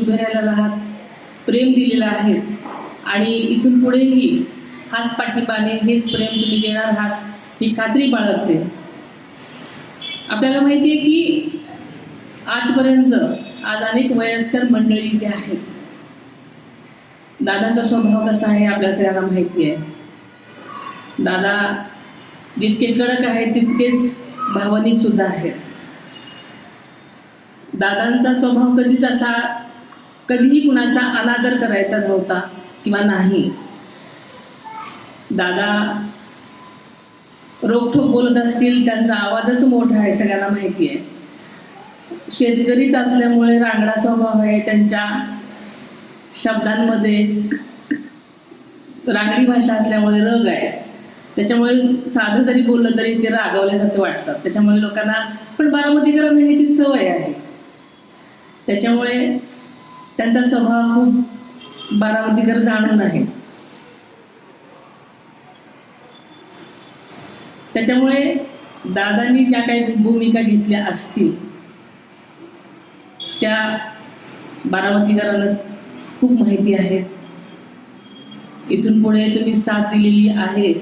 उभे राहिलेला आहात प्रेम दिलेलं आहे. आणि इथून पुढेही हाच पाठिंबाने हेच प्रेम तुम्ही देणार आहात ही खात्री बाळगते. आपल्याला माहिती आहे की आजपर्यंत आज अनेक वयस्कर मंडळी इथे आहेत. दादांचा स्वभाव कसा आहे आपल्या सगळ्यांना माहिती आहे. दादा जितके कडक आहेत तितकेच भावनिक सुद्धा आहेत. दादांचा स्वभाव कधीच असा कधीही कुणाचा अनादर करायचा नव्हता किंवा नाही. दादा रोखोक बोलत असतील त्यांचा आवाजच मोठा आहे सगळ्यांना माहिती आहे. शेतकरीच असल्यामुळे रांगडा स्वभाव आहे त्यांच्या शब्दांमध्ये रांगडी भाषा असल्यामुळे रग आहे. त्याच्यामुळे साधं जरी बोललं तरी ते रागवल्यासारखं वाटतात. त्याच्यामुळे लोकांना पण बारामतीकरांना ह्याची सवय आहे. त्याच्यामुळे त्यांचा स्वभाव खूप बारामतीकर जाणून आहे. त्याच्यामुळे दादांनी ज्या काही भूमिका घेतल्या असतील त्या बारामतीकरांना खूप माहिती आहेत. इथून पुढे तुम्ही साथ दिलेली आहे.